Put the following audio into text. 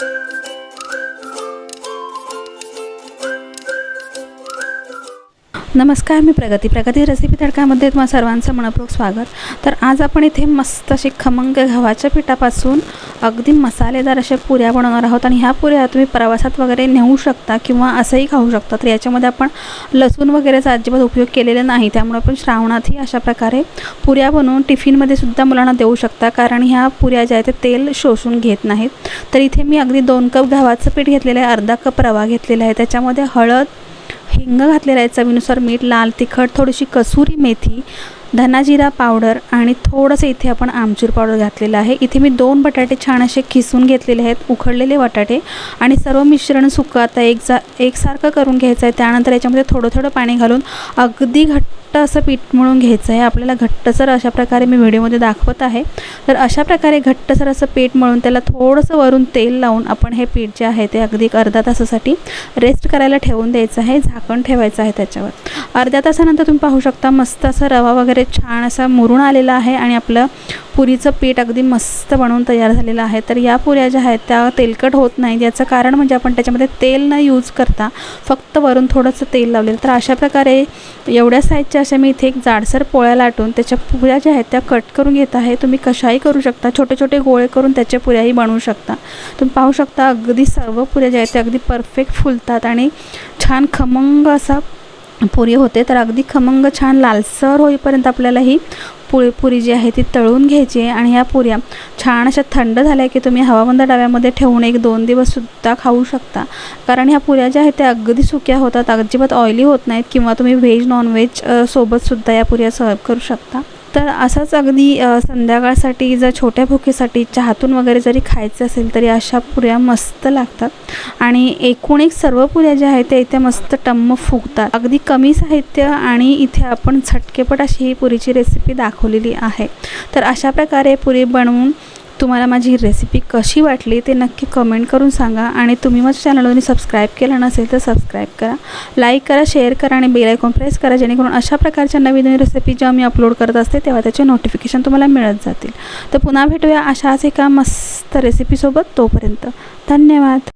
thank you नमस्कार मी प्रगती. प्रगती रेसिपी तडकामध्ये तुम्हा सर्वांचं मनपूर्वक स्वागत. तर आज आपण इथे मस्त अशी खमंग गव्हाच्या पिठापासून अगदी मसालेदार अशा पुऱ्या बनवणार आहोत आणि ह्या पुऱ्या तुम्ही प्रवासात वगैरे नेऊ शकता किंवा असंही खाऊ शकता. तर याच्यामध्ये आपण लसूण वगैरेचा अजिबात उपयोग केलेला नाही. त्यामुळे आपण श्रावणातही अशा प्रकारे पुऱ्या बनवून टिफिनमध्ये सुद्धा मुलांना देऊ शकता. कारण ह्या पुऱ्या ज्या आहेत ते तेल शोषून घेत नाहीत. तर इथे मी अगदी दोन कप गव्हाचं पीठ घेतलेलं आहे अर्धा कप रवा घेतलेला आहे. त्याच्यामध्ये हळद हिंग घातलेला आहे चवीनुसार मीठ लाल तिखट थोडीशी कसुरी मेथी धनाजिरा पावडर आणि थोडंसं इथे आपण आमचूर पावडर घातलेलं आहे. इथे मी दोन बटाटे छान असे खिसून घेतलेले आहेत उखडलेले बटाटे आणि सर्व मिश्रण सुकं आता एक जा एकसारखं करून घ्यायचं आहे. त्यानंतर याच्यामध्ये थोडं थोडं पाणी घालून अगदी घट्ट घट्ट असं पीठ मळून घ्यायचं आहे. आपल्याला घट्टसर अशा प्रकारे मी व्हिडिओमध्ये दाखवत आहे. तर अशा प्रकारे घट्टसर असं पीठ मळून त्याला थोडंसं वरून तेल लावून आपण हे पीठ जे आहे ते अगदी अर्धा तासासाठी रेस्ट करायला ठेवून द्यायचं आहे. झाकण ठेवायचं आहे त्याच्यावर. अर्ध्या तासानंतर तुम्ही पाहू शकता मस्त असा रवा वगैरे छान असा मुरून आलेला आहे आणि आपलं पुरीचं पीठ अगदी मस्त बनवून तयार झालेलं आहे. तर या पुऱ्या ज्या आहेत त्या तेलकट होत नाहीत. याचं कारण म्हणजे आपण त्याच्यामध्ये तेल न यूज करता फक्त वरून थोडंसं तेल लावलेलं. तर अशा प्रकारे एवढ्या साईजच्या अशा मी इथे एक जाडसर पोळ्या लाटून त्याच्या पुऱ्या ज्या आहेत त्या कट करून घेत आहे. तुम्ही कशाही करू शकता. छोटे छोटे गोळे करून त्याच्या पुऱ्याही बनवू शकता. तुम्ही पाहू शकता अगदी सर्व पुऱ्या ज्या आहेत त्या अगदी परफेक्ट फुलतात आणि छान खमंग असा पुरी होते तर अगदी खमंग छान लालसर होईपर्यंत आपल्याला ही पुरी पुरी जी आहे ती तळून घ्यायची आहे. आणि ह्या पुऱ्या छान अशा थंड झाल्या की तुम्ही हवाबंद डब्यामध्ये ठेवून एक दोन दिवससुद्धा खाऊ शकता. कारण ह्या पुऱ्या ज्या आहेत त्या अगदी सुक्या होतात अजिबात ऑइली होत नाहीत किंवा तुम्ही व्हेज नॉनव्हेज सोबतसुद्धा या पुऱ्या सर्व करू शकता. तर असंच अगदी संध्याकाळसाठी जर छोट्या भुकेसाठी चहातून वगैरे जरी खायचं असेल तरी अशा पुऱ्या मस्त लागतात. आणि एकूण एक सर्व पुऱ्या ज्या आहेत त्या इथे मस्त टम्म फुगतात. अगदी कमी साहित्य आणि इथे आपण झटकेपट अशी ही पुरीची रेसिपी दाखवलेली आहे. तर अशा प्रकारे पुरी बनवून तुम्हाला माझी ही रेसिपी कशी वाटली ते नक्की कमेंट करून सांगा आणि तुम्ही माझ्या चॅनलवरून सबस्क्राईब केलं नसेल तर सबस्क्राईब करा. लाईक करा शेअर करा आणि बेल आयकॉन प्रेस करा जेणेकरून अशा प्रकारच्या नवीन नवीन रेसिपी जेव्हा मी अपलोड करत असते तेव्हा त्याचे नोटिफिकेशन तुम्हाला मिळत जातील. तर पुन्हा भेटूया अशाच एका मस्त रेसिपीसोबत तोपर्यंत धन्यवाद.